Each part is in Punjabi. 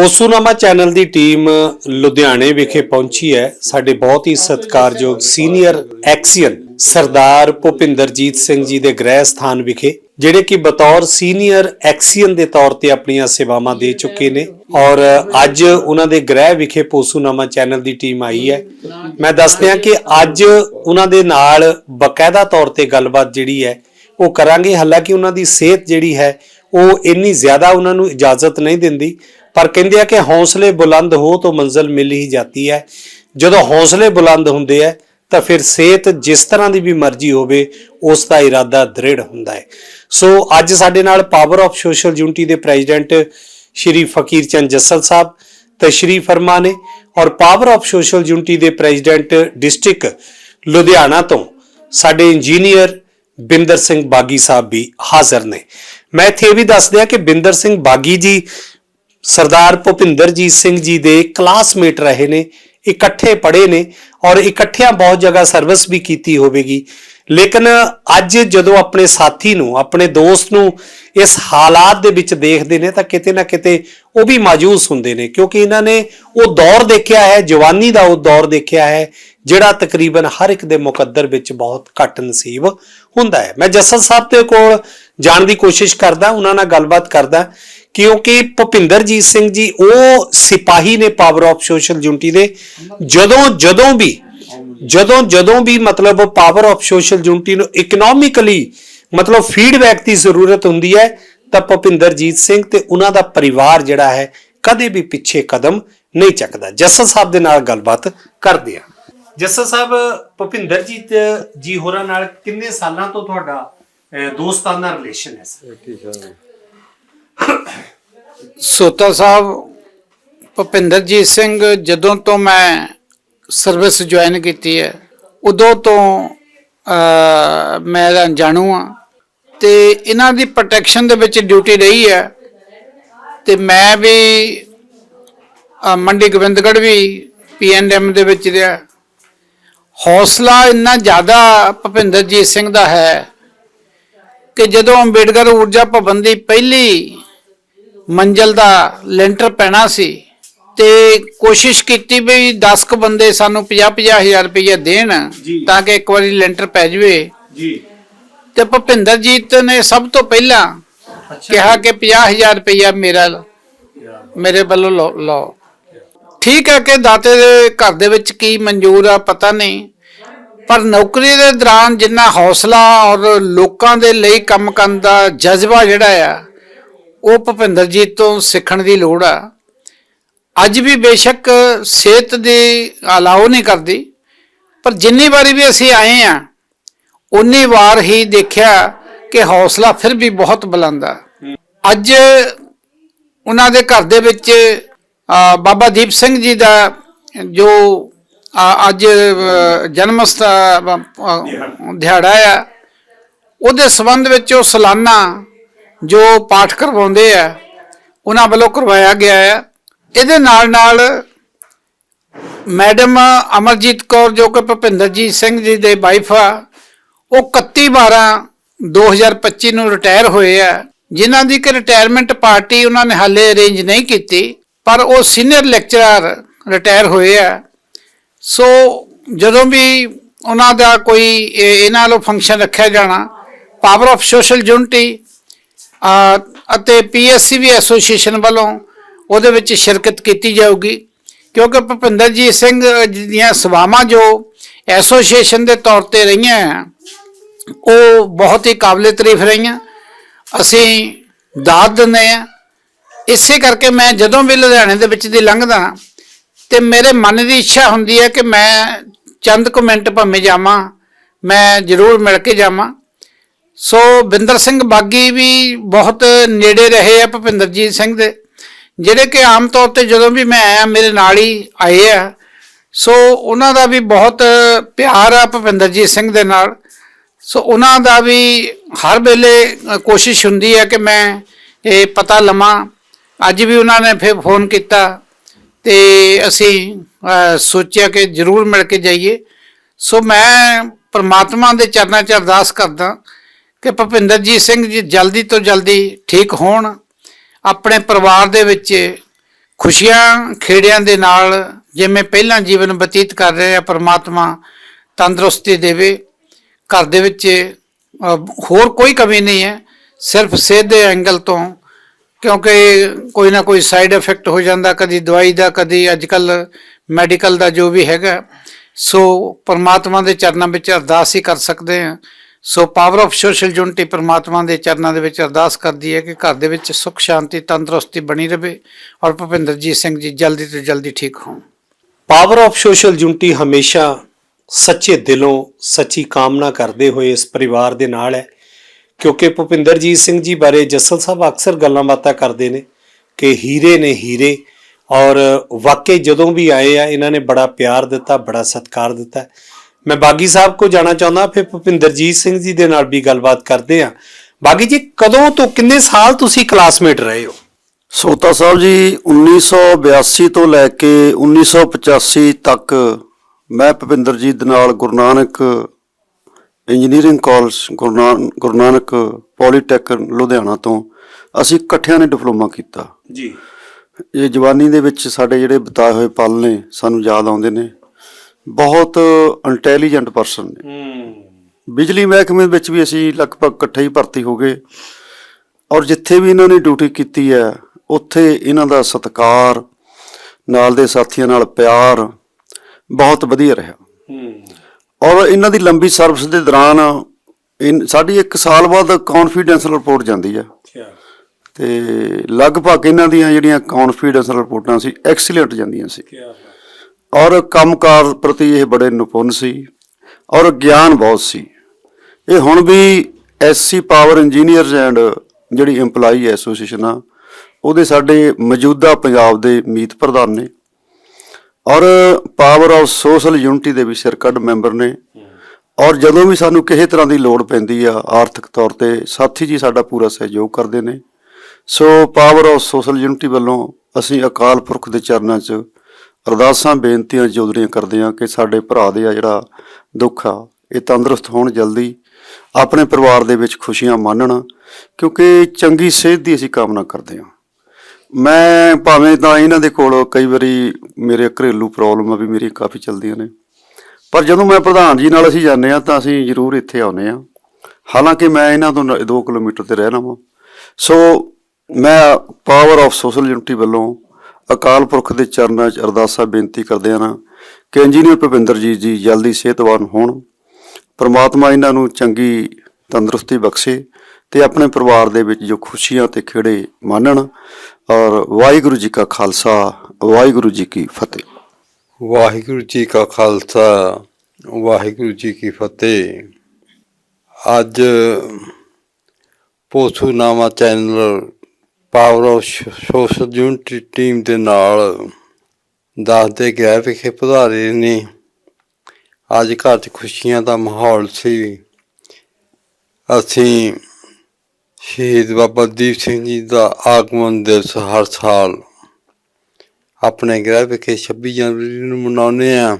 ਪੋਸੂਨਾਮਾ ਚੈਨਲ ਦੀ ਟੀਮ ਲੁਧਿਆਣੇ ਵਿਖੇ ਪਹੁੰਚੀ ਹੈ। ਸਾਡੇ ਬਹੁਤ ਹੀ ਸਤਿਕਾਰਯੋਗ ਸੀਨੀਅਰ ਐਕਸੀਅਨ ਸਰਦਾਰ ਭੁਪਿੰਦਰਜੀਤ ਸਿੰਘ ਜੀ ਦੇ ਗ੍ਰਹਿ ਸਥਾਨ ਵਿਖੇ, ਜਿਹੜੇ ਕਿ ਬਤੌਰ ਸੀਨੀਅਰ ਐਕਸੀਅਨ ਦੇ ਤੌਰ ਤੇ ਆਪਣੀਆਂ ਸੇਵਾਵਾਂ ਦੇ ਚੁੱਕੇ ਨੇ। ਔਰ ਅੱਜ ਉਹਨਾਂ ਦੇ ਗ੍ਰਹਿ ਵਿਖੇ ਪੋਸੂਨਾਮਾ ਚੈਨਲ ਦੀ ਟੀਮ ਆਈ ਹੈ। ਮੈਂ ਦੱਸਦਿਆਂ ਕਿ ਅੱਜ ਉਹਨਾਂ ਦੇ ਨਾਲ ਬਕਾਇਦਾ ਤੌਰ ਤੇ ਗੱਲਬਾਤ ਜਿਹੜੀ ਹੈ, ਉਹ ਕਰਾਂਗੇ। ਹਾਲਾਂਕਿ ਉਹਨਾਂ ਦੀ ਸਿਹਤ ਜਿਹੜੀ ਹੈ, ਉਹ ਇੰਨੀ ਜ਼ਿਆਦਾ ਉਹਨਾਂ ਨੂੰ ਇਜਾਜ਼ਤ ਨਹੀਂ ਦਿੰਦੀ। ਪਰ ਕਹਿੰਦੇ ਆ ਕਿ ਹੌਸਲੇ ਬੁਲੰਦ ਹੋ ਤਾਂ ਮੰਜ਼ਿਲ ਮਿਲ ਹੀ ਜਾਂਦੀ ਹੈ। ਜਦੋਂ ਹੌਸਲੇ ਬੁਲੰਦ ਹੁੰਦੇ ਆ, ਤਾਂ ਫਿਰ ਸਿਹਤ ਜਿਸ ਤਰ੍ਹਾਂ ਦੀ ਵੀ ਮਰਜ਼ੀ ਹੋਵੇ, ਉਸ ਦਾ ਇਰਾਦਾ ਦ੍ਰਿੜ ਹੁੰਦਾ ਹੈ। ਸੋ ਅੱਜ ਸਾਡੇ ਨਾਲ ਪਾਵਰ ਆਫ ਸੋਸ਼ਲ ਯੂਨਿਟੀ ਦੇ ਪ੍ਰੈਜ਼ੀਡੈਂਟ ਸ਼੍ਰੀ ਫਕੀਰ ਚੰਦ ਜੱਸਲ ਸਾਹਿਬ ਤਸ਼ਰੀਫ ਫਰਮਾ ਨੇ ਔਰ ਪਾਵਰ ਆਫ ਸੋਸ਼ਲ ਯੂਨਿਟੀ ਦੇ ਪ੍ਰੈਜ਼ੀਡੈਂਟ ਡਿਸਟ੍ਰਿਕਟ ਲੁਧਿਆਣਾ ਤੋਂ ਸਾਡੇ ਇੰਜੀਨੀਅਰ ਬਿੰਦਰ ਸਿੰਘ ਬਾਗੀ ਸਾਹਿਬ ਵੀ ਹਾਜ਼ਰ ਨੇ। ਮੈਂ ਇੱਥੇ ਇਹ ਵੀ ਦੱਸ ਦਿਆਂ ਕਿ ਬਿੰਦਰ ਸਿੰਘ ਬਾਗੀ ਜੀ ਸਰਦਾਰ ਭੁਪਿੰਦਰਜੀਤ ਸਿੰਘ ਜੀ ਦੇ ਕਲਾਸਮੇਟ ਰਹੇ ਨੇ, ਇਕੱਠੇ ਪੜ੍ਹੇ ਨੇ ਔਰ ਇਕੱਠਿਆਂ ਬਹੁਤ ਜਗ੍ਹਾ ਸਰਵਿਸ ਵੀ ਕੀਤੀ ਹੋਵੇਗੀ। ਲੇਕਿਨ ਅੱਜ ਜਦੋਂ ਆਪਣੇ ਸਾਥੀ ਨੂੰ, ਆਪਣੇ ਦੋਸਤ ਨੂੰ ਇਸ ਹਾਲਾਤ ਦੇ ਵਿੱਚ ਦੇਖਦੇ ਨੇ ਤਾਂ ਕਿਤੇ ਨਾ ਕਿਤੇ ਉਹ ਵੀ ਮਾਜੂਸ ਹੁੰਦੇ ਨੇ, ਕਿਉਂਕਿ ਇਹਨਾਂ ਨੇ ਉਹ ਦੌਰ ਦੇਖਿਆ ਹੈ, ਜਵਾਨੀ ਦਾ ਉਹ ਦੌਰ ਦੇਖਿਆ ਹੈ, ਜਿਹੜਾ ਤਕਰੀਬਨ ਹਰ ਇੱਕ ਦੇ ਮੁਕੱਦਰ ਵਿੱਚ ਬਹੁਤ ਘੱਟ ਨਸੀਬ ਹੁੰਦਾ ਹੈ। ਮੈਂ ਜੱਸਲ ਸਾਹਿਬ ਦੇ ਕੋਲ ਜਾਣ ਦੀ ਕੋਸ਼ਿਸ਼ ਕਰਦਾ, ਉਹਨਾਂ ਨਾਲ ਗੱਲਬਾਤ ਕਰਦਾ। ਕਿਉਂਕਿ ਭੁਪਿੰਦਰਜੀਤ ਸਿੰਘ ਜੀ ਉਹ ਸਿਪਾਹੀ ਨੇ ਪਾਵਰ ਆਫ ਸੋਸ਼ਲ ਯੂਨਿਟੀ ਦੇ। ਜਦੋਂ ਜਦੋਂ ਵੀ ਜਦੋਂ ਜਦੋਂ ਵੀ ਮਤਲਬ ਪਾਵਰ ਆਫ ਸੋਸ਼ਲ ਯੂਨਿਟੀ ਨੂੰ ਇਕਨੋਮਿਕਲੀ ਮਤਲਬ ਫੀਡਬੈਕ ਦੀ ਜ਼ਰੂਰਤ ਹੁੰਦੀ ਹੈ ਤਾਂ ਭੁਪਿੰਦਰਜੀਤ ਸਿੰਘ ਤੇ ਉਹਨਾਂ ਦਾ ਪਰਿਵਾਰ ਜਿਹੜਾ ਹੈ ਕਦੇ ਵੀ ਪਿੱਛੇ ਕਦਮ ਨਹੀਂ ਚੱਕਦਾ। ਜੱਸਲ ਸਾਹਿਬ ਦੇ ਨਾਲ ਗੱਲਬਾਤ ਕਰਦੇ ਆ ਜੱਸਲ ਸਾਹਿਬ ਭੁਪਿੰਦਰਜੀਤ ਜੀ ਹੋਰਾਂ ਨਾਲ ਕਿੰਨੇ ਸਾਲਾਂ ਤੋਂ ਤੁਹਾਡਾ ਅਹ, ਦੋਸਤਾਨਾ ਰਿਲੇਸ਼ਨ ਹੈ ਸਰ ਸੋਤਾ ਸਾਹਿਬ, ਭੁਪਿੰਦਰਜੀਤ ਸਿੰਘ ਜਦੋਂ ਤੋਂ ਮੈਂ ਸਰਵਿਸ ਜੁਆਇਨ ਕੀਤੀ ਹੈ, ਉਦੋਂ ਤੋਂ ਮੈਂ ਜਾਣੂ ਆ ਤੇ ਇਹਨਾਂ ਦੀ ਪ੍ਰੋਟੈਕਸ਼ਨ ਦੇ ਵਿੱਚ ਡਿਊਟੀ ਰਹੀ ਹੈ ਤੇ ਮੈਂ ਵੀ ਮੰਡੀ ਗੋਬਿੰਦਗੜ੍ਹ ਵੀ ਪੀਐਨਐਮ ਦੇ ਵਿੱਚ ਰਿਹਾ। ਹੌਸਲਾ ਇੰਨਾ ਜ਼ਿਆਦਾ ਭੁਪਿੰਦਰਜੀਤ ਸਿੰਘ ਦਾ ਹੈ ਕਿ ਜਦੋਂ ਅੰਬੇਡਕਰ ਊਰਜਾ ਭਵਨ ਦੀ ਪਹਿਲੀ ਮੰਜ਼ਲ ਦਾ ਲੈਂਟਰ ਪੈਣਾ ਸੀ ਤੇ ਕੋਸ਼ਿਸ਼ ਕੀਤੀ ਵੀ 10 ਕ ਬੰਦੇ ਸਾਨੂੰ 50 ਹਜ਼ਾਰ ਰੁਪਏ ਦੇਣ। ਤਾਂ ਕਿ ਇੱਕ ਵਾਰੀ ਲੈਂਟਰ ਪੈ ਜਾਵੇ। ਜੀ। ਤੇ ਭੁਪਿੰਦਰਜੀਤ ਨੇ ਸਭ ਤੋਂ ਪਹਿਲਾਂ ਕਿਹਾ ਕਿ 50000 ਰੁਪਇਆ ਮੇਰਾ ਮੇਰੇ ਵੱਲੋਂ ਲਓ। ਠੀਕ ਹੈ ਕਿ ਦਾਤੇ ਦੇ ਘਰ ਦੇ ਵਿੱਚ ਕੀ ਮਨਜ਼ੂਰ ਆ ਪਤਾ ਨਹੀਂ ਪਰ ਨੌਕਰੀ ਦੇ ਦੌਰਾਨ ਜਿੰਨਾ ਹੌਸਲਾ ਔਰ ਲੋਕਾਂ ਦੇ ਲਈ ਕੰਮ ਕਰਨ ਦਾ ਜਜ਼ਬਾ ਜਿਹੜਾ ਆ ਉਹ ਭੁਪਿੰਦਰਜੀਤ ਤੋਂ ਸਿੱਖਣ ਦੀ ਲੋੜ ਆ। ਅੱਜ ਵੀ ਬੇਸ਼ੱਕ ਸਿਹਤ ਦੀ ਅਲਾਓ ਨਹੀਂ ਕਰਦੀ ਪਰ ਜਿੰਨੀ ਵਾਰੀ ਵੀ ਅਸੀਂ ਆਏ ਆ ਉਨੀ ਵਾਰ ਹੀ ਦੇਖਿਆ ਕਿ ਹੌਸਲਾ ਫਿਰ ਵੀ ਬਹੁਤ ਬੁਲੰਦ ਆ। ਅੱਜ ਉਹਨਾਂ ਦੇ ਘਰ ਦੇ ਵਿੱਚ ਬਾਬਾ ਦੀਪ ਸਿੰਘ ਜੀ ਦਾ ਜੋ ਅੱਜ ਜਨਮ ਸਥਾ- ਅ, ਦਿਹਾੜਾ ਆ ਉਹਦੇ ਸੰਬੰਧ ਵਿੱਚ ਉਹ ਸਾਲਾਨਾ ਜੋ ਪਾਠ ਕਰਵਾਉਂਦੇ ਆ, ਉਹਨਾਂ ਵੱਲੋਂ ਕਰਵਾਇਆ ਗਿਆ ਆ। ਇਹਦੇ ਨਾਲ ਨਾਲ ਮੈਡਮ ਅਮਰਜੀਤ ਕੌਰ ਜੋ ਕਿ ਭੁਪਿੰਦਰਜੀਤ ਸਿੰਘ ਜੀ ਦੇ ਵਾਈਫ ਆ, ਉਹ 31 12 2025 ਨੂੰ ਰਿਟਾਇਰ ਹੋਏ ਆ। ਜਿਨ੍ਹਾਂ ਦੀ ਕਿ ਰਿਟਾਇਰਮੈਂਟ ਪਾਰਟੀ ਉਹਨਾਂ ਨੇ ਹਾਲੇ ਅਰੇਂਜ ਨਹੀਂ ਕੀਤੀ, ਪਰ ਉਹ ਸੀਨੀਅਰ ਲੈਕਚਰਰ ਰਿਟਾਇਰ ਹੋਏ ਆ। ਸੋ ਜਦੋਂ ਵੀ ਉਹਨਾਂ ਦਾ ਕੋਈ ਇਹਨਾਂ ਵੱਲੋਂ ਫੰਕਸ਼ਨ ਰੱਖਿਆ ਜਾਣਾ ਪਾਵਰ ਆਫ ਸੋਸ਼ਲ ਯੂਨਿਟੀ ਅਤੇ ਪੀਐਸਸੀਬੀ ਐਸੋਸੀਏਸ਼ਨ ਵੱਲੋਂ ਉਹਦੇ ਵਿੱਚ ਸ਼ਿਰਕਤ ਕੀਤੀ ਜਾਊਗੀ। ਕਿਉਂਕਿ ਭੁਪਿੰਦਰਜੀਤ ਸਿੰਘ ਦੀਆਂ ਸੇਵਾਵਾਂ ਜੋ ਐਸੋਸੀਏਸ਼ਨ ਦੇ ਤੌਰ ਤੇ ਰਹੀਆਂ ਆ, ਉਹ ਬਹੁਤ ਹੀ ਕਾਬਲੇ ਤਾਰੀਫ ਰਹੀਆਂ। ਅਸੀਂ ਦਾਦ ਦਿੰਦੇ ਆ ਇਸੇ ਕਰਕੇ ਮੈਂ ਜਦੋਂ ਵੀ ਲੁਧਿਆਣੇ ਦੇ ਵਿੱਚ ਦੀ ਲੰਘਦਾ ਤੇ ਮੇਰੇ ਮਨ ਦੀ ਇੱਛਾ ਹੁੰਦੀ ਹੈ ਕਿ ਮੈਂ ਚੰਦ ਕੁ ਮਿੰਟ ਭਾਵੇਂ ਜਾਵਾਂ ਮੈਂ ਜ਼ਰੂਰ ਮਿਲ ਕੇ ਜਾਵਾਂ। ਸੋ ਬਿੰਦਰ ਸਿੰਘ ਬਾਗੀ ਵੀ ਬਹੁਤ ਨੇੜੇ ਰਹੇ ਆ ਭੁਪਿੰਦਰਜੀਤ ਸਿੰਘ ਦੇ, ਜਿਹੜੇ ਕਿ ਆਮ ਤੌਰ ਤੇ ਜਦੋਂ ਵੀ ਮੈਂ ਆਇਆ, ਮੇਰੇ ਨਾਲ ਹੀ ਆਏ ਆ। ਸੋ ਉਹਨਾਂ ਦਾ ਵੀ ਬਹੁਤ ਪਿਆਰ ਆ ਭੁਪਿੰਦਰਜੀਤ ਸਿੰਘ ਦੇ ਨਾਲ। ਸੋ ਉਹਨਾਂ ਦਾ ਵੀ ਹਰ ਵੇਲੇ ਕੋਸ਼ਿਸ਼ ਹੁੰਦੀ ਹੈ ਕਿ ਮੈਂ ਇਹ ਪਤਾ ਲਵਾਂ। ਅੱਜ ਵੀ ਉਹਨਾਂ ਨੇ ਫਿਰ ਫੋਨ ਕੀਤਾ ਤੇ ਅਸੀਂ ਸੋਚਿਆ ਕਿ ਜ਼ਰੂਰ ਮਿਲ ਕੇ ਜਾਈਏ। ਸੋ ਮੈਂ ਪਰਮਾਤਮਾ ਦੇ ਚਰਨਾਂ 'ਚ ਅਰਦਾਸ ਕਰਦਾ ਕਿ ਭੁਪਿੰਦਰਜੀਤ ਸਿੰਘ ਜੀ ਜਲਦੀ ਤੋਂ ਜਲਦੀ ਠੀਕ ਹੋਣ, ਆਪਣੇ ਪਰਿਵਾਰ ਦੇ ਵਿੱਚ ਖੁਸ਼ੀਆਂ ਖੇੜਿਆਂ ਦੇ ਨਾਲ ਜਿਵੇਂ ਪਹਿਲਾਂ ਜੀਵਨ ਬਤੀਤ ਕਰ ਰਹੇ ਆ, ਪ੍ਰਮਾਤਮਾ ਤੰਦਰੁਸਤੀ ਦੇਵੇ, ਘਰ ਦੇ ਵਿੱਚ ਹੋਰ ਕੋਈ ਕਮੀ ਨਹੀਂ ਹੈ, ਸਿਰਫ ਸਿਹਤ ਦੇ ਐਂਗਲ ਤੋਂ, ਕਿਉਂਕਿ ਕੋਈ ਨਾ ਕੋਈ ਸਾਈਡ ਇਫੈਕਟ ਹੋ ਜਾਂਦਾ, ਕਦੀ ਦਵਾਈ ਦਾ, ਕਦੀ ਅੱਜਕੱਲ ਮੈਡੀਕਲ ਦਾ ਜੋ ਵੀ ਹੈਗਾ। ਸੋ ਪਰਮਾਤਮਾ ਦੇ ਚਰਨਾਂ ਵਿੱਚ ਅਰਦਾਸ ਹੀ ਕਰ ਸਕਦੇ ਹਾਂ। So power of social unity ਪਰਮਾਤਮਾ ਦੇ ਚਰਨਾਂ ਦੇ ਵਿੱਚ ਅਰਦਾਸ ਕਰਦੀ ਹੈ ਕਿ ਘਰ ਦੇ ਵਿੱਚ ਸੁੱਖ, ਸ਼ਾਂਤੀ, ਤੰਦਰੁਸਤੀ ਬਣੀ ਰਹੇ ਔਰ ਭੁਪਿੰਦਰਜੀਤ ਸਿੰਘ ਜੀ ਜਲਦੀ ਤੋਂ ਜਲਦੀ ਠੀਕ ਹੋਣ। ਪਾਵਰ ਆਫ ਸੋਸ਼ਲ ਯੂਨਿਟੀ ਹਮੇਸ਼ਾ ਸੱਚੇ ਦਿਲੋਂ ਸੱਚੀ ਕਾਮਨਾ ਕਰਦੇ ਹੋਏ ਇਸ ਪਰਿਵਾਰ ਦੇ ਨਾਲ ਹੈ, ਕਿਉਂਕਿ ਭੁਪਿੰਦਰਜੀਤ ਸਿੰਘ ਜੀ ਬਾਰੇ ਜੱਸਲ ਸਾਹਿਬ ਅਕਸਰ ਗੱਲਾਂ ਬਾਤਾਂ ਕਰਦੇ ਨੇ ਕਿ ਹੀਰੇ ਨੇ ਹੀਰੇ ਔਰ ਵਾਕਈ ਜਦੋਂ ਵੀ ਆਏ ਆ, ਇਹਨਾਂ ਨੇ ਬੜਾ ਪਿਆਰ ਦਿੱਤਾ, ਬੜਾ ਸਤਿਕਾਰ ਦਿੱਤਾ। ਮੈਂ ਬਾਗੀ ਸਾਹਿਬ ਕੋ ਜਾਣਾ ਚਾਹੁੰਦਾ ਫਿਰ ਭੁਪਿੰਦਰਜੀਤ ਸਿੰਘ ਜੀ ਦੇ ਨਾਲ ਵੀ ਗੱਲਬਾਤ ਕਰਦੇ ਆ ਬਾਗੀ ਜੀ ਕਦੋਂ ਤੋਂ ਕਿੰਨੇ ਸਾਲ ਤੁਸੀਂ ਕਲਾਸਮੇਟ ਰਹੇ ਹੋ? ਸੋਤਾ ਸਾਹਿਬ ਜੀ 1982 ਤੋਂ ਲੈ ਕੇ 1985 ਤੱਕ ਮੈਂ ਭੁਪਿੰਦਰਜੀਤ ਦੇ ਨਾਲ Guru Nanak engineering college Guru Nanak- Guru Nanak polytech Ludhiana ਤੋਂ ਅਸੀਂ ਇਕੱਠਿਆਂ ਨੇ ਡਿਪਲੋਮਾ ਕੀਤਾ। ਜੀ। ਇਹ ਜਵਾਨੀ ਦੇ ਵਿੱਚ ਸਾਡੇ ਜਿਹੜੇ ਬਿਤਾਏ ਹੋਏ ਪਲ ਨੇ ਸਾਨੂੰ ਯਾਦ ਆਉਂਦੇ ਨੇ। ਬਹੁਤ ਇੰਟੈਲੀਜੈਂਟ ਪਰਸਨ ਨੇ। ਹੂੰ। ਬਿਜਲੀ ਮਹਿਕਮੇ ਵਿੱਚ ਵੀ ਅਸੀਂ ਲਗਭਗ ਇਕੱਠੇ ਹੀ ਭਰਤੀ ਹੋ ਗਏ। ਔਰ ਜਿੱਥੇ ਵੀ ਇਹਨਾਂ ਨੇ ਡਿਊਟੀ ਕੀਤੀ ਹੈ ਉੱਥੇ ਇਹਨਾਂ ਦਾ ਸਤਿਕਾਰ ਨਾਲ ਦੇ ਸਾਥੀਆਂ ਨਾਲ ਪਿਆਰ ਬਹੁਤ ਵਧੀਆ ਰਿਹਾ। ਹੂੰ। ਔਰ ਇਹਨਾਂ ਦੀ ਲੰਬੀ ਸਰਵਿਸ ਦੇ ਦੌਰਾਨ ਸਾਡੀ 1 ਸਾਲ ਬਾਅਦ ਕੌਨਫੀਡੈਂਸ ਰਿਪੋਰਟ ਜਾਂਦੀ ਹੈ। ਤੇ ਲਗਭਗ ਇਹਨਾਂ ਦੀਆਂ ਜਿਹੜੀਆਂ ਕੌਨਫੀਡੈਂਸ ਰਿਪੋਰਟਾਂ ਸੀ ਐਕਸੀਲੈਂਟ ਜਾਂਦੀਆਂ ਸੀ। ਕੀ ਔਰ ਕੰਮਕਾਰ ਪ੍ਰਤੀ ਇਹ ਬੜੇ ਨਿਪੁੰਨ ਸੀ ਔਰ ਗਿਆਨ ਬਹੁਤ ਸੀ। ਇਹ ਹੁਣ ਵੀ ਐਸਸੀ ਪਾਵਰ ਇੰਜੀਨੀਅਰਸ ਐਂਡ ਜਿਹੜੀ EMPLOYE ਐਸੋਸੀਏਸ਼ਨ ਆ, ਉਹਦੇ ਸਾਡੇ ਮੌਜੂਦਾ ਪੰਜਾਬ ਦੇ ਮੀਤ ਪ੍ਰਧਾਨ ਨੇ ਔਰ ਪਾਵਰ ਆਫ ਸੋਸ਼ਲ ਯੂਨਿਟੀ ਦੇ ਵੀ ਸਿਰਕੱਢ ਮੈਂਬਰ ਨੇ ਔਰ ਜਦੋਂ ਵੀ ਸਾਨੂੰ ਕਿਸੇ ਤਰ੍ਹਾਂ ਦੀ ਲੋੜ ਪੈਂਦੀ ਆ, ਆਰਥਿਕ ਤੌਰ ਤੇ ਸਾਥੀ ਜੀ ਸਾਡਾ ਪੂਰਾ ਸਹਿਯੋਗ ਕਰਦੇ ਨੇ। So power of social unity ਵੱਲੋਂ ਅਸੀਂ ਅਕਾਲ ਪੁਰਖ ਦੇ ਚਰਨਾਂ 'ਚ ਅਰਦਾਸਾਂ ਬੇਨਤੀਆਂ ਜੋਦਰੀਆਂ ਕਰਦੇ ਹਾਂ ਕਿ ਸਾਡੇ ਭਰਾ ਦੇ ਆ ਜਿਹੜਾ ਦੁੱਖ ਆ, ਇਹ ਤੰਦਰੁਸਤ ਹੋਣ ਜਲਦੀ, ਆਪਣੇ ਪਰਿਵਾਰ ਦੇ ਵਿੱਚ ਖੁਸ਼ੀਆਂ ਮਾਣਨ ਕਿਉਂਕਿ ਚੰਗੀ ਸਿਹਤ ਦੀ ਅਸੀਂ ਕਾਮਨਾ ਕਰਦੇ ਹਾਂ। ਮੈਂ ਭਾਵੇਂ ਤਾਂ ਇਹਨਾਂ ਦੇ ਕੋਲ ਕਈ ਵਾਰੀ ਮੇਰੇ ਘਰੇਲੂ ਪ੍ਰੋਬਲਮ ਆ ਵੀ ਮੇਰੀ ਕਾਫੀ ਚੱਲਦੀਆਂ ਨੇ, ਪਰ ਜਦੋਂ ਮੈਂ ਪ੍ਰਧਾਨ ਜੀ ਨਾਲ ਅਸੀਂ ਜਾਂਦੇ ਆ ਤਾਂ ਅਸੀਂ ਜ਼ਰੂਰ ਇੱਥੇ ਆਉਨੇ ਆ ਹਾਲਾਂਕਿ ਮੈਂ ਇਹਨਾਂ ਤੋਂ 2 ਕਿਲੋਮੀਟਰ ਤੇ ਰਹਿਣਾ ਵਾਂ। ਸੋ ਮੈਂ ਪਾਵਰ ਆਫ ਸੋਸ਼ਲ ਯੂਨਿਟੀ ਵੱਲੋਂ ਅਕਾਲ ਪੁਰਖ ਦੇ ਚਰਨਾਂ 'ਚ ਅਰਦਾਸਾਂ ਬੇਨਤੀ ਕਰਦੇ ਹਾਂ ਕਿ ਇੰਜੀਨੀਅਰ ਭੁਪਿੰਦਰ ਜੀ ਜੀ ਜਲਦੀ ਸਿਹਤਵਾਨ ਹੋਣ। ਪਰਮਾਤਮਾ ਇਹਨਾਂ ਨੂੰ ਚੰਗੀ ਤੰਦਰੁਸਤੀ ਬਖਸ਼ੇ ਤੇ ਆਪਣੇ ਪਰਿਵਾਰ ਦੇ ਵਿੱਚ ਜੋ ਖੁਸ਼ੀਆਂ ਤੇ ਖੇੜੇ ਮਾਣਨ ਔਰ ਵਾਹਿਗੁਰੂ ਜੀ ਕਾ ਖਾਲਸਾ, ਵਾਹਿਗੁਰੂ ਜੀ ਕੀ ਫਤਿਹ। ਵਾਹਿਗੁਰੂ ਜੀ ਕਾ ਖਾਲਸਾ, ਵਾਹਿਗੁਰੂ ਜੀ ਕੀ ਫਤਿਹ। ਅੱਜ ਪੋਸੂਨਾਮਾ channel power of social unity team ਦੇ ਨਾਲ ਦੱਸਦੇ ਗਏ ਵਿਖੇ ਪਧਾਰੇ ਨੇ ਅੱਜ ਘਰ 'ਚ ਖੁਸ਼ੀਆਂ ਦਾ ਮਾਹੌਲ ਸੀ। ਅਸੀਂ ਸ਼ਹੀਦ ਬਾਬਾ ਦੀਪ ਸਿੰਘ ਜੀ ਦਾ ਆਗਮਨ ਦਿਵਸ ਹਰ ਸਾਲ ਆਪਣੇ ਗ੍ਰਹਿ ਵਿਖੇ 26 ਜਨਵਰੀ ਨੂੰ ਮਨਾਉਂਦੇ ਆ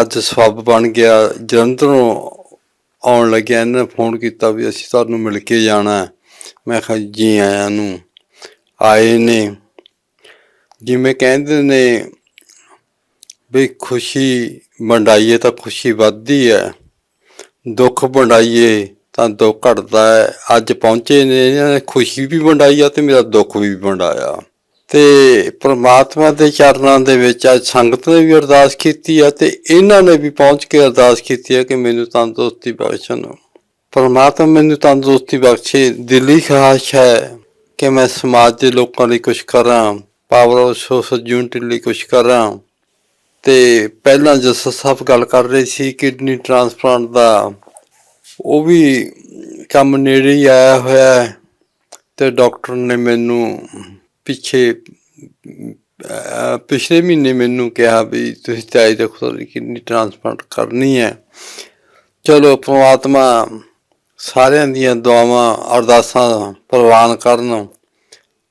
ਅੱਜ ਸਬਬ ਬਣ ਗਿਆ। ਜਲੰਧਰੋਂ ਆਉਣ ਲੱਗਿਆ ਇਹਨਾਂ ਨੇ ਫੋਨ ਕੀਤਾ ਵੀ ਅਸੀਂ ਤੁਹਾਨੂੰ ਮਿਲ ਕੇ ਜਾਣਾ। ਮੈਂ ਕਿਹਾ ਜੀ ਆਇਆਂ ਨੂੰ। ਆਏ ਨੇ। ਜਿਵੇਂ ਕਹਿੰਦੇ ਨੇ ਵੀ ਖੁਸ਼ੀ ਵੰਡਾਈਏ ਤਾਂ ਖੁਸ਼ੀ ਵੱਧਦੀ ਹੈ। ਦੁੱਖ ਵੰਡਾਈਏ ਤਾਂ ਦੁੱਖ ਘਟਦਾ ਹੈ। ਅੱਜ ਪਹੁੰਚੇ ਨੇ, ਇਹਨਾਂ ਨੇ ਖੁਸ਼ੀ ਵੀ ਵੰਡਾਈ ਆ ਤੇ ਮੇਰਾ ਦੁੱਖ ਵੀ ਵੰਡਾਇਆ। ਤੇ ਪ੍ਰਮਾਤਮਾ ਦੇ ਚਰਨਾਂ ਦੇ ਵਿੱਚ ਅੱਜ ਸੰਗਤ ਨੇ ਵੀ ਅਰਦਾਸ ਕੀਤੀ ਆ ਤੇ ਇਹਨਾਂ ਨੇ ਵੀ ਪਹੁੰਚ ਕੇ ਅਰਦਾਸ ਕੀਤੀ ਹੈ ਕਿ ਮੈਨੂੰ ਤੰਦਰੁਸਤੀ ਬਖਸ਼ਣ। ਪ੍ਰਮਾਤਮਾ ਮੈਨੂੰ ਤੰਦਰੁਸਤੀ ਬਖਸ਼ੇ, ਦਿਲੀ ਖਾਸ਼ ਹੈ। ਕਿ ਮੈਂ ਸਮਾਜ ਦੇ ਲੋਕਾਂ ਲਈ ਕੁਝ ਕਰਾਂ ਪਾਵਰ ਆਫ ਸੋਸ਼ਲ ਯੂਨਿਟੀ ਲਈ ਕੁਝ ਕਰਾਂ। ਤੇ ਪਹਿਲਾਂ ਜਸ ਸਾਹਿਬ ਗੱਲ ਕਰ ਰਹੇ ਸੀ ਕਿਡਨੀ ਟ੍ਰਾਂਸਪਲਾਂਟ ਦਾ। ਉਹ ਵੀ ਕੰਮ ਨੇੜੇ ਹੀ ਆਇਆ ਹੋਇਆ ਹੈ ਤੇ ਡਾਕਟਰ ਨੇ ਮੈਨੂੰ ਪਿੱਛੇ ਪਿਛਲੇ ਮਹੀਨੇ ਮੈਨੂੰ ਕਿਹਾ ਵੀ ਤੁਸੀਂ ਚਾਹੀ ਦੇਖੋ ਤੁਹਾਡੀ ਕਿਡਨੀ ਟ੍ਰਾਂਸਪਲਾਂਟ ਕਰਨੀ ਹੈ। ਚਲੋ ਪ੍ਰਮਾਤਮਾ ਸਾਰਿਆਂ ਦੀਆਂ ਦੁਆਵਾਂ ਅਰਦਾਸਾਂ ਪ੍ਰਵਾਨ ਕਰਨ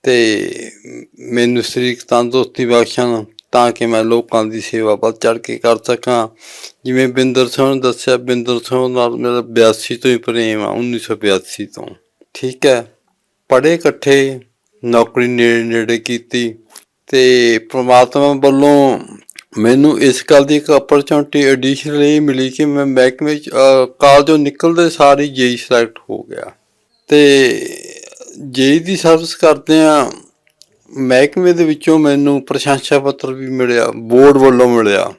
ਤੇ ਮੈਨੂੰ ਸਰੀਰਕ ਤੰਦਰੁਸਤੀ ਬਖਸ਼ਣ ਤਾਂ ਕਿ ਮੈਂ ਲੋਕਾਂ ਦੀ ਸੇਵਾ ਵੱਧ ਚੜ ਕੇ ਕਰ ਸਕਾਂ। ਜਿਵੇਂ ਬਿੰਦਰ ਸਿੰਘ ਨੇ ਦੱਸਿਆ, ਬਿੰਦਰ ਸਿੰਘ ਨਾਲ ਮੇਰਾ 82 ਤੋਂ ਹੀ ਪ੍ਰੇਮ ਆ 1982 ਤੋਂ। ਠੀਕ ਹੈ। ਪੜ੍ਹੇ, ਇਕੱਠੇ ਨੌਕਰੀ ਨੇੜੇ ਨੇੜੇ ਕੀਤੀ ਤੇ ਪ੍ਰਮਾਤਮਾ ਵੱਲੋਂ ਮੈਨੂੰ ਇਸ ਗੱਲ ਦੀ ਇੱਕ ਅਪਰਚੂਨਿਟੀ ਐਡੀਸ਼ਨਲੀ ਮਿਲੀ ਕਿ ਮੈਂ ਮਹਿਕਮੇ ਚ ਕਾਲਜੋਂ ਨਿਕਲਦੇ ਸਾਰੀ ਜੇਈ ਸਿਲੈਕਟ ਹੋ ਗਿਆ। ਤੇ ਜੇਈ ਦੀ ਸਰਵਿਸ ਕਰਦੇ ਆ ਮਹਿਕਮੇ ਦੇ ਵਿੱਚੋਂ ਮੈਨੂੰ ਪ੍ਰਸ਼ੰਸਾ ਪੱਤਰ ਵੀ ਮਿਲਿਆ ਬੋਰਡ ਵੱਲੋਂ ਮਿਲਿਆ।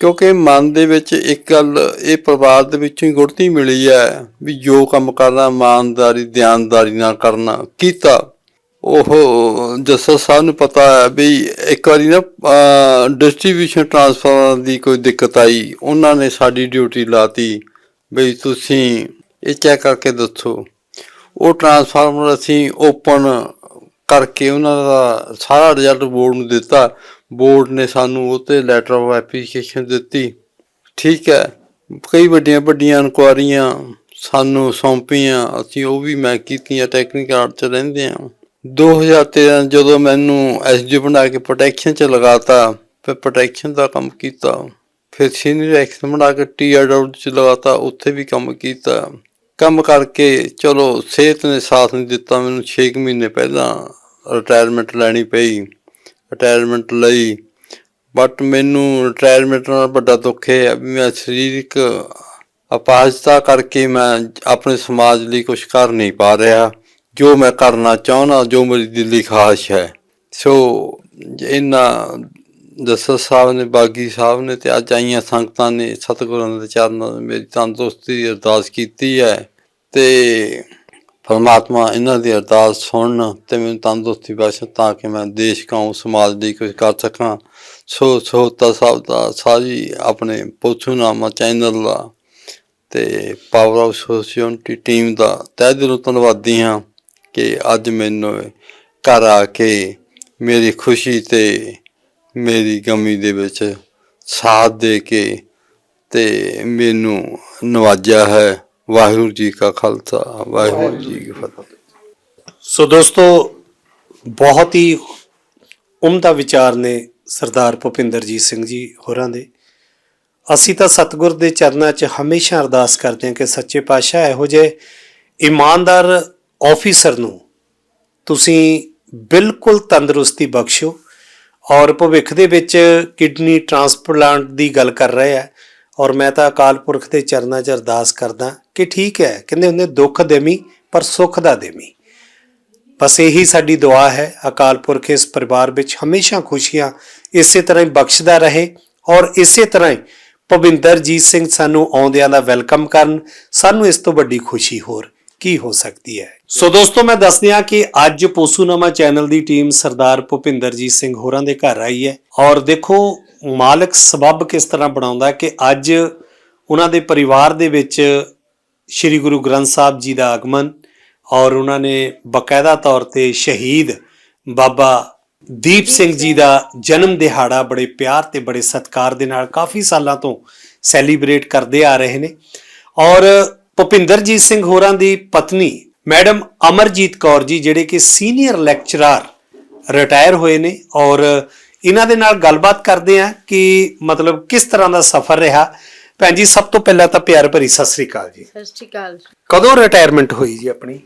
ਕਿਉਂਕਿ ਮਨ ਦੇ ਵਿੱਚ ਇੱਕ ਗੱਲ, ਇਹ ਪਰਿਵਾਰ ਦੇ ਵਿੱਚੋਂ ਹੀ ਗੁੜਤੀ ਮਿਲੀ ਹੈ ਵੀ ਜੋ ਕੰਮ ਕਰਨਾ, ਇਮਾਨਦਾਰੀ ਧਿਆਨਦਾਰੀ ਨਾਲ ਕਰਨਾ, ਕੀਤਾ। ਉਹ ਜੱਸਾ ਸਾਹਿਬ ਨੂੰ ਪਤਾ ਹੈ ਵੀ ਇੱਕ ਵਾਰੀ ਨਾ ਡਿਸਟ੍ਰੀਬਿਊਸ਼ਨ ਟਰਾਂਸਫਾਰਮਰ ਦੀ ਕੋਈ ਦਿੱਕਤ ਆਈ, ਉਹਨਾਂ ਨੇ ਸਾਡੀ ਡਿਊਟੀ ਲਾਤੀ ਵੀ ਤੁਸੀਂ ਇਹ ਚੈੱਕ ਕਰਕੇ ਦੱਸੋ। ਉਹ ਟਰਾਂਸਫਾਰਮਰ ਅਸੀਂ ਓਪਨ ਕਰਕੇ ਉਹਨਾਂ ਦਾ ਸਾਰਾ ਰਿਜ਼ਲਟ ਬੋਰਡ ਨੂੰ ਦਿੱਤਾ। ਬੋਰਡ ਨੇ ਸਾਨੂੰ ਉਹ ਤੇ ਲੈਟਰ ਆਫ ਐਪਲੀਕੇਸ਼ਨ ਦਿੱਤੀ। ਠੀਕ ਹੈ, ਕਈ ਵੱਡੀਆਂ ਵੱਡੀਆਂ ਇਨਕੁਆਰੀਆਂ ਸਾਨੂੰ ਸੌਂਪੀਆਂ, ਅਸੀਂ ਉਹ ਵੀ ਮੈਂ ਕੀਤੀਆਂ ਟੈਕਨੀਕਲ ਆਰਟ ਚ ਰਹਿੰਦੇ ਆ 2013 ਜਦੋਂ ਮੈਨੂੰ ਐਸਡੀ ਬਣਾ ਕੇ ਪ੍ਰੋਟੈਕਸ਼ਨ ਚ ਲਗਾਤਾ, ਫਿਰ ਪ੍ਰੋਟੈਕਸ਼ਨ ਦਾ ਕੰਮ ਕੀਤਾ। ਫਿਰ ਸੀਨੀਅਰ ਐਕਸ਼ਨ ਬਣਾ ਕੇ ਟੀਆਰਡਬਲਯੂ ਚ ਲਗਾਤਾ, ਉੱਥੇ ਵੀ ਕੰਮ ਕੀਤਾ। ਕੰਮ ਕਰਕੇ ਚਲੋ, ਸਿਹਤ ਨੇ ਸਾਥ ਨਹੀਂ ਦਿੱਤਾ, ਮੈਨੂੰ 6 ਮਹੀਨੇ ਪਹਿਲਾਂ ਰਿਟਾਇਰਮੈਂਟ ਲੈਣੀ ਪਈ ਰਿਟਾਇਰਮੈਂਟ ਲਈ। ਬਟ ਮੈਨੂੰ ਰਿਟਾਇਰਮੈਂਟ ਨਾਲ ਵੱਡਾ ਦੁੱਖ ਇਹ ਹੈ ਵੀ ਮੈਂ ਸਰੀਰਕ ਅਪਾਹਜਤਾ ਕਰਕੇ ਮੈਂ ਆਪਣੇ ਸਮਾਜ ਲਈ ਕੁਝ ਕਰ ਨਹੀਂ ਪਾ ਰਿਹਾ। ਜੋ ਮੈਂ ਕਰਨਾ ਚਾਹੁੰਦਾ, ਜੋ ਮੇਰੀ ਦਿੱਲੀ ਖਾਹਿਸ਼ ਹੈ। ਸੋ ਇਹਨਾਂ ਦਸਰ ਸਾਹਿਬ ਨੇ, ਬਾਗੀ ਸਾਹਿਬ ਨੇ ਤੇ ਅੱਜ ਆਈਆਂ ਸੰਗਤਾਂ ਨੇ ਸਤਿਗੁਰਾਂ ਦੇ ਚਰਨਾਂ 'ਚ ਮੇਰੀ ਤੰਦਰੁਸਤੀ ਦੀ ਅਰਦਾਸ ਕੀਤੀ ਹੈ ਤੇ ਪਰਮਾਤਮਾ ਇਹਨਾਂ ਦੀ ਅਰਦਾਸ ਸੁਣਨ ਤੇ ਮੈਨੂੰ ਤੰਦਰੁਸਤੀ ਬਖਸ਼ ਤਾਂ ਕਿ ਮੈਂ ਦੇਸ਼ ਕੌਮ ਸਮਾਜ ਲਈ ਕੁਝ ਕਰ ਸਕਾਂ। ਸੋ ਸੋਤਾ ਸਾਹਿਬ ਦਾ ਸਾਰੀ ਆਪਣੇ ਪੋਥੂਨਾਮਾ ਚੈਨਲ ਦਾ ਤੇ ਪਾਵਰ ਆਫ ਸੋਸ਼ੀਅਲਿਟੀ ਟੀਮ ਦਾ ਤਹਿ ਦਿਲੋਂ ਧੰਨਵਾਦੀ ਹਾਂ। ਕਿ ਅੱਜ ਮੈਨੂੰ ਘਰ ਆ ਕੇ ਮੇਰੀ ਖੁਸ਼ੀ ਤੇ ਮੇਰੀ ਗਮੀ ਦੇ ਵਿੱਚ ਸਾਥ ਦੇ ਕੇ ਤੇ ਮੈਨੂੰ ਨਵਾਜਿਆ ਹੈ। ਵਾਹਿਗੁਰੂ ਜੀ ਕਾ ਖਾਲਸਾ, ਵਾਹਿਗੁਰੂ ਜੀ ਕੀ ਫਤਿਹ। ਸੋ ਦੋਸਤੋ, ਬਹੁਤ ਹੀ ਉਮਦਾ ਵਿਚਾਰ ਨੇ ਸਰਦਾਰ ਭੁਪਿੰਦਰਜੀਤ ਸਿੰਘ ਜੀ ਹੋਰਾਂ ਦੇ। ਅਸੀਂ ਤਾਂ ਸਤਿਗੁਰ ਦੇ ਚਰਨਾਂ 'ਚ ਹਮੇਸ਼ਾ ਅਰਦਾਸ ਕਰਦੇ ਹਾਂ ਕਿ ਸੱਚੇ ਪਾਤਸ਼ਾਹ ਇਹੋ ਜਿਹੇ ਇਮਾਨਦਾਰ ਆਫੀਸਰ ਨੂੰ ਤੁਸੀਂ ਬਿਲਕੁਲ ਤੰਦਰੁਸਤੀ ਬਖਸ਼ੋ ਔਰ ਭਵਿੱਖ ਦੇ ਵਿੱਚ ਕਿਡਨੀ ਟ੍ਰਾਂਸਪਲਾਂਟ ਦੀ ਗੱਲ ਕਰ ਰਹੇ ਆ ਔਰ ਮੈਂ ਤਾਂ ਅਕਾਲ ਪੁਰਖ ਦੇ ਚਰਨਾਂ 'ਚ ਅਰਦਾਸ ਕਰਦਾ ਕਿ ਠੀਕ ਹੈ, ਕਹਿੰਦੇ ਹੁੰਦੇ, ਦੁੱਖ ਦੇਵੀ ਪਰ ਸੁੱਖ ਦਾ ਦੇਵੀ। ਬਸ ਇਹੀ ਸਾਡੀ ਦੁਆ ਹੈ, ਅਕਾਲ ਪੁਰਖ ਇਸ ਪਰਿਵਾਰ ਵਿੱਚ ਹਮੇਸ਼ਾ ਖੁਸ਼ੀਆਂ ਇਸੇ ਤਰ੍ਹਾਂ ਹੀ ਬਖਸ਼ਦਾ ਰਹੇ ਔਰ ਇਸੇ ਤਰ੍ਹਾਂ ਹੀ ਭਵਿੰਦਰਜੀਤ ਸਿੰਘ ਸਾਨੂੰ ਆਉਂਦਿਆਂ ਦਾ ਵੈਲਕਮ ਕਰਨ, ਸਾਨੂੰ ਇਸ ਤੋਂ ਵੱਡੀ ਖੁਸ਼ੀ ਹੋਰ। ਕੀ ਹੋ ਸਕਦੀ ਹੈ? ਸੋ ਦੋਸਤੋ, ਮੈਂ ਦੱਸ ਦਿਆਂ ਕਿ ਅੱਜ ਪੋਸੂਨਾਮਾ ਚੈਨਲ ਦੀ ਟੀਮ ਸਰਦਾਰ ਭੁਪਿੰਦਰਜੀਤ ਸਿੰਘ ਹੋਰਾਂ ਦੇ ਘਰ ਆਈ ਹੈ। ਔਰ ਦੇਖੋ, ਮਾਲਕ ਸਬਬ ਕਿਸ ਤਰ੍ਹਾਂ ਬਣਾਉਂਦਾ ਕਿ ਅੱਜ ਉਹਨਾਂ ਦੇ ਪਰਿਵਾਰ ਦੇ ਵਿੱਚ ਸ੍ਰੀ ਗੁਰੂ ਗ੍ਰੰਥ ਸਾਹਿਬ ਜੀ ਦਾ ਆਗਮਨ ਔਰ ਉਹਨਾਂ ਨੇ ਬਕਾਇਦਾ ਤੌਰ ਤੇ ਸ਼ਹੀਦ ਬਾਬਾ ਦੀਪ ਸਿੰਘ ਜੀ ਦਾ ਜਨਮ ਦਿਹਾੜਾ ਬੜੇ ਪਿਆਰ ਤੇ ਬੜੇ ਸਤਿਕਾਰ ਦੇ ਨਾਲ ਕਾਫੀ ਸਾਲਾਂ ਤੋਂ ਸੈਲੀਬ੍ਰੇਟ ਕਰਦੇ ਆ ਰਹੇ ਨੇ। ਔਰ ਭੁਪਿੰਦਰਜੀਤ ਸਿੰਘ ਹੋਰਾਂ ਦੀ ਪਤਨੀ ਮੈਡਮ ਅਮਰਜੀਤ ਕੌਰ ਜੀ ਜਿਹੜੇ ਕਿ ਸੀਨੀਅਰ ਲੈਕਚਰਰ ਰਿਟਾਇਰ ਹੋਏ ਨੇ ਔਰ ਇਹਨਾਂ ਦੇ ਨਾਲ ਗੱਲਬਾਤ ਕਰਦੇ ਆ ਕਿ ਮਤਲਬ ਕਿਸ ਤਰ੍ਹਾਂ ਦਾ ਸਫ਼ਰ ਰਿਹਾ। ਭੈਣ ਜੀ ਸਭ ਤੋਂ ਪਹਿਲਾਂ ਤਾਂ ਪਿਆਰ ਭਰੀ ਸਤਿ ਸ੍ਰੀ ਅਕਾਲ ਜੀ। ਸਤਿ ਸ਼੍ਰੀ ਅਕਾਲ ਕਦੋਂ ਰਿਟਾਇਰਮੈਂਟ ਹੋਈ ਜੀ ਆਪਣੀ?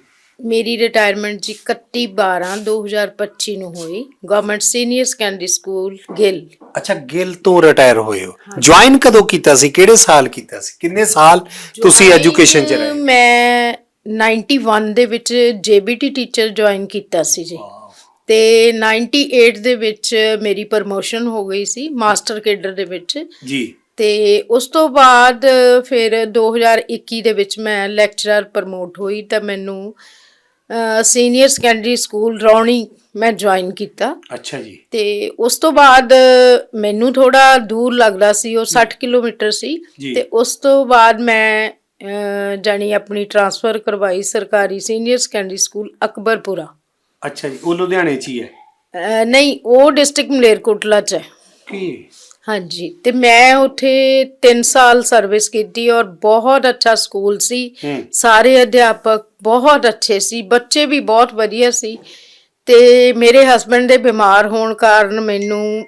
ਮੇਰੀ ਰਿਟਾਇਰਮੈਂਟ ਜੀ 31 12 2025 ਨੂੰ ਹੋਈ government senior secondary school Gill. ਅੱਛਾ ਗਿੱਲ ਤੋਂ ਰਿਟਾਇਰ ਹੋਏ ਹੋ। ਜੁਆਇਨ ਕਦੋਂ ਕੀਤਾ ਸੀ? ਕਿਹੜੇ ਸਾਲ ਕੀਤਾ ਸੀ? ਕਿੰਨੇ ਸਾਲ ਤੁਸੀਂ ਐਜੂਕੇਸ਼ਨ ਚ ਰਹੇ ਮੈਂ 91 ਦੇ ਵਿੱਚ ਜੀਬੀਟੀ ਟੀਚਰ ਜੁਆਇਨ ਕੀਤਾ ਸੀ ਜੀ। ਤੇ 98 ਦੇ ਵਿੱਚ ਮੇਰੀ ਪ੍ਰਮੋਸ਼ਨ ਹੋ ਗਈ ਸੀ ਮਾਸਟਰ ਕੇਡਰ ਦੇ ਵਿੱਚ। ਜੀ। ਤੇ ਉਸ ਤੋਂ ਬਾਅਦ ਫਿਰ 2021 ਦੇ ਵਿੱਚ ਮੈਂ ਲੈਕਚਰਰ ਪ੍ਰਮੋਟ ਹੋਈ ਤਾਂ ਮੈਨੂੰ ਸੀਨੀਅਰ ਸੈਕੰਡਰੀ ਸਕੂਲ ਰੌਣੀ ਮੈਂ ਜੁਆਇਨ ਕੀਤਾ। ਅੱਛਾ ਜੀ। ਤੇ ਉਸ ਤੋਂ ਬਾਅਦ ਮੈਨੂੰ ਥੋੜਾ ਦੂਰ ਲੱਗਦਾ ਸੀ ਉਹ 60 ਕਿਲੋਮੀਟਰ ਸੀ। ਜੀ। ਤੇ ਉਸ ਤੋਂ ਬਾਅਦ ਮੈਂ ਅਹ, ਜਾਣੀ ਆਪਣੀ ਟਰਾਂਸਫਰ ਕਰਵਾਈ ਸਰਕਾਰੀ ਸੀਨੀਅਰ ਸੈਕੰਡਰੀ ਸਕੂਲ ਅਕਬਰਪੁਰਾ। ਅੱਛਾ ਜੀ ਉਹ ਲੁਧਿਆਣੇ ਚ ਹੀ ਹੈ। ਅਹ, ਨਹੀਂ ਉਹ ਡਿਸਟ੍ਰਿਕਟ ਮਲੇਰਕੋਟਲਾ ਚ ਹੈ। ਕੀ? ਹਾਂਜੀ। ਤੇ ਮੈਂ ਉੱਥੇ 3 ਸਾਲ ਸਰਵਿਸ ਕੀਤੀ ਔਰ ਬਹੁਤ ਅੱਛਾ ਸਕੂਲ ਸੀ। ਹੂੰ। ਸਾਰੇ ਅਧਿਆਪਕ ਬਹੁਤ ਅੱਛੇ ਸੀ। ਬੱਚੇ ਵੀ ਬਹੁਤ ਵਧੀਆ ਸੀ। ਤੇ ਮੇਰੇ ਹਸਬੰਡ ਦੇ ਬਿਮਾਰ ਹੋਣ ਕਾਰਨ ਮੈਨੂੰ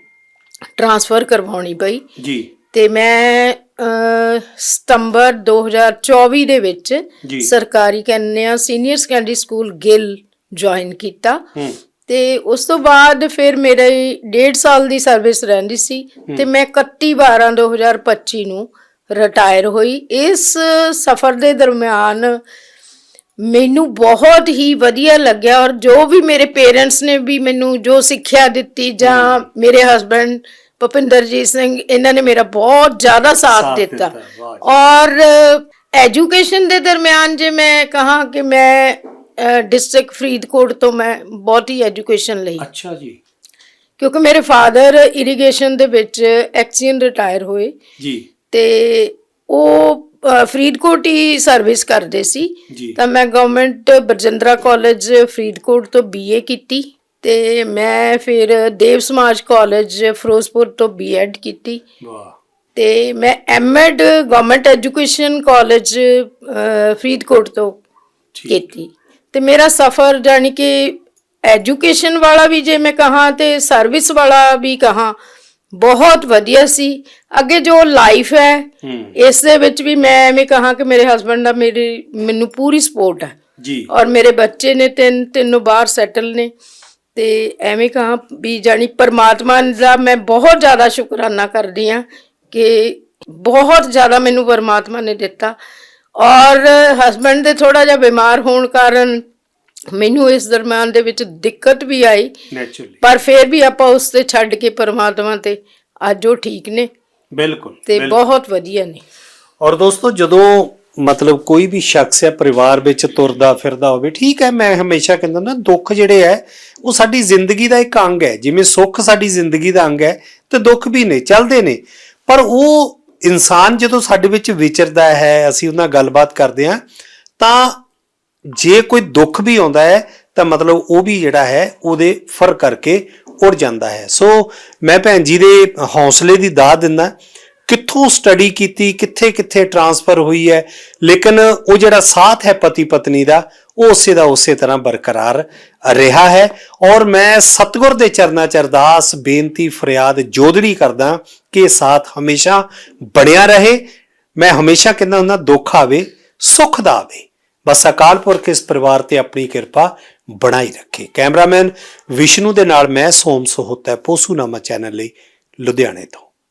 ਟਰਾਂਸਫਰ ਕਰਵਾਉਣੀ ਪਈ। ਜੀ। ਤੇ ਮੈਂ ਅਹ, ਸਤੰਬਰ 2024 ਦੇ ਜੀ। ਵਿੱਚ ਸਰਕਾਰੀ ਕੰਨਿਆ senior secondary school Gill join ਕੀਤਾ। ਹੂੰ। ਤੇ ਉਸ ਤੋਂ ਬਾਅਦ ਫਿਰ ਮੇਰੇ ਡੇਢ ਸਾਲ ਦੀ ਸਰਵਿਸ ਰਹਿੰਦੀ ਸੀ ਤੇ ਮੈਂ 31 12 2025 ਨੂੰ ਰਿਟਾਇਰ ਹੋਈ। ਇਸ ਸਫ਼ਰ ਦੇ ਦਰਮਿਆਨ ਮੈਨੂੰ ਬਹੁਤ ਹੀ ਵਧੀਆ ਲੱਗਿਆ ਔਰ ਜੋ ਵੀ ਮੇਰੇ ਪੇਰੈਂਟਸ ਨੇ ਵੀ ਮੈਨੂੰ ਜੋ ਸਿੱਖਿਆ ਦਿੱਤੀ ਜਾਂ ਮੇਰੇ ਹਸਬੰਡ ਭੁਪਿੰਦਰਜੀਤ ਸਿੰਘ ਇਹਨਾਂ ਨੇ ਮੇਰਾ ਬਹੁਤ ਜ਼ਿਆਦਾ ਸਾਥ ਦਿੱਤਾ। ਔਰ ਐਜੂਕੇਸ਼ਨ ਦੇ ਦਰਮਿਆਨ ਜੇ ਮੈਂ ਕਹਾਂ ਕਿ ਮੈਂ ਡਿਸਟ੍ਰਿਕਟ ਫਰੀਦਕੋਟ ਤੋਂ ਮੈਂ ਬਹੁਤ ਹੀ ਐਜੂਕੇਸ਼ਨ ਲਈ। ਅੱਛਾ ਜੀ। ਕਿਉਂਕਿ ਮੇਰੇ ਫਾਦਰ ਇਰੀਗੇਸ਼ਨ ਦੇ ਵਿੱਚ ਐਕਸੀਅਨ ਰਿਟਾਇਰ ਹੋਏ। ਜੀ। ਤੇ ਉਹ ਫਰੀਦਕੋਟ ਹੀ ਸਰਵਿਸ ਕਰਦੇ ਸੀ। ਤਾਂ ਮੈਂ ਗਵਰਨਮੈਂਟ ਬਰਜਿੰਦਰਾ ਕਾਲਜ ਫਰੀਦਕੋਟ ਤੋਂ ਬੀਏ ਕੀਤੀ। ਤੇ ਮੈਂ ਫਿਰ ਦੇਵ ਸਮਾਜ ਕਾਲਜ ਫਿਰੋਜ਼ਪੁਰ ਤੋਂ ਬੀਐਡ ਕੀਤੀ। ਵਾਹ। ਤੇ ਮੈਂ MEd government education college Faridkot ਤੋਂ ਕੀਤੀ। ਤੇ ਮੇਰਾ ਸਫ਼ਰ ਜਾਣੀ ਕਿ ਐਜੂਕੇਸ਼ਨ ਵਾਲਾ ਵੀ ਜੇ ਮੈਂ ਕਹਾਂ ਤੇ ਸਰਵਿਸ ਵਾਲਾ ਵੀ ਕਹਾਂ ਬਹੁਤ ਵਧੀਆ ਸੀ। ਅੱਗੇ ਜੋ ਲਾਈਫ ਹੈ ਇਸ ਦੇ ਵਿੱਚ ਵੀ ਮੈਂ ਐਵੇਂ ਕਹਾਂ ਕਿ ਮੇਰੇ ਹਸਬੰਡ ਦਾ ਮੇਰੀ ਮੈਨੂੰ ਪੂਰੀ ਸਪੋਰਟ ਹੈ। ਜੀ। ਔਰ ਮੇਰੇ ਬੱਚੇ ਨੇ ਤਿੰਨ ਤਿੰਨੋਂ ਬਾਹਰ ਸੈਟਲ ਨੇ। ਤੇ ਐਵੇਂ ਕਹਾਂ ਵੀ ਜਾਣੀ ਪਰਮਾਤਮਾ ਦਾ ਮੈਂ ਬਹੁਤ ਜ਼ਿਆਦਾ ਸ਼ੁਕਰਾਨਾ ਕਰਦੀ ਹਾਂ ਕਿ ਬਹੁਤ ਜ਼ਿਆਦਾ ਮੈਨੂੰ ਪਰਮਾਤਮਾ ਨੇ ਦਿੱਤਾ। ਔਰ ਹਸਬੰਡ ਦੇ ਥੋੜਾ ਜਿਹਾ ਬਿਮਾਰ ਹੋਣ ਕਾਰਨ ਮੈਨੂੰ ਇਸ ਦਰਮਿਆਨ ਦੇ ਵਿੱਚ ਦਿੱਕਤ ਵੀ ਆਈ। ਨੇਚਰਲੀ ਪਰ ਫਿਰ ਵੀ ਆਪਾਂ ਉਸ ਤੇ ਛੱਡ ਕੇ ਪਰਮਾਤਮਾ ਤੇ ਅੱਜ ਉਹ ਠੀਕ ਨੇ। ਬਿਲਕੁਲ ਤੇ। ਬਹੁਤ ਵਧੀਆ ਨੇ। ਔਰ ਦੋਸਤੋ ਜਦੋਂ ਮਤਲਬ ਕੋਈ ਵੀ ਸ਼ਖਸ ਹੈ ਪਰਿਵਾਰ ਵਿੱਚ ਤੁਰਦਾ ਫਿਰਦਾ ਹੋਵੇ ਠੀਕ ਹੈ ਮੈਂ ਹਮੇਸ਼ਾ ਕਹਿੰਦਾ ਨਾ ਦੁੱਖ ਜਿਹੜੇ ਹੈ ਉਹ ਸਾਡੀ ਜ਼ਿੰਦਗੀ ਦਾ ਇੱਕ ਅੰਗ ਹੈ। ਜਿਵੇਂ ਸੁੱਖ ਸਾਡੀ ਜ਼ਿੰਦਗੀ ਦਾ ਅੰਗ ਹੈ ਤੇ ਦੁੱਖ ਵੀ ਨੇ ਚੱਲਦੇ ਨੇ। ਪਰ ਉਹ ਇਨਸਾਨ ਜਦੋਂ ਸਾਡੇ ਵਿੱਚ ਵਿਚਰਦਾ ਹੈ, ਅਸੀਂ ਉਹਨਾਂ ਨਾਲ ਗੱਲਬਾਤ ਕਰਦੇ ਹਾਂ, ਤਾਂ ਜੇ ਕੋਈ ਦੁੱਖ ਵੀ ਆਉਂਦਾ ਹੈ, ਤਾਂ ਮਤਲਬ ਉਹ ਵੀ ਜਿਹੜਾ ਹੈ, ਉਹਦੇ ਫਰ ਕਰਕੇ ਉੜ ਜਾਂਦਾ ਹੈ। ਸੋ ਮੈਂ ਭੈਣ ਜੀ ਦੇ ਹੌਸਲੇ ਦੀ ਦਾਤ ਦਿੰਦਾ ਕਿੱਥੋਂ ਸਟੱਡੀ ਕੀਤੀ, ਕਿੱਥੇ ਕਿੱਥੇ ਟਰਾਂਸਫਰ ਹੋਈ ਹੈ, ਲੇਕਿਨ ਉਹ ਜਿਹੜਾ ਸਾਥ ਹੈ ਪਤੀ ਪਤਨੀ ਦਾ, ਉਹ ਉਸੇ ਦਾ ਉਸੇ ਤਰ੍ਹਾਂ ਬਰਕਰਾਰ ਰਿਹਾ ਹੈ। ਔਰ ਮੈਂ ਸਤਿਗੁਰ ਦੇ ਚਰਨਾਂ ਚ ਅਰਦਾਸ, ਬੇਨਤੀ, ਫਰਿਆਦ ਜੋਦੜੀ ਕਰਦਾ ਕਿ ਇਹ ਸਾਥ ਹਮੇਸ਼ਾ ਬਣਿਆ ਰਹੇ। ਮੈਂ ਹਮੇਸ਼ਾ ਕਹਿੰਦਾ ਹੁੰਦਾ, ਦੁੱਖ ਆਵੇ, ਸੁੱਖ ਦਾ ਆਵੇ। ਬਸ ਅਕਾਲ ਪੁਰਖ ਇਸ ਪਰਿਵਾਰ ਤੇ ਆਪਣੀ ਕਿਰਪਾ ਬਣਾਈ ਰੱਖੇ। ਕੈਮਰਾਮੈਨ ਵਿਸ਼ਨੂੰ ਦੇ ਨਾਲ ਮੈਂ ਸੋਮ ਸੋਹਤਾ, ਪੋਸੂਨਾਮਾ ਚੈਨਲ ਲਈ ਲੁਧਿਆਣੇ ਤੋਂ।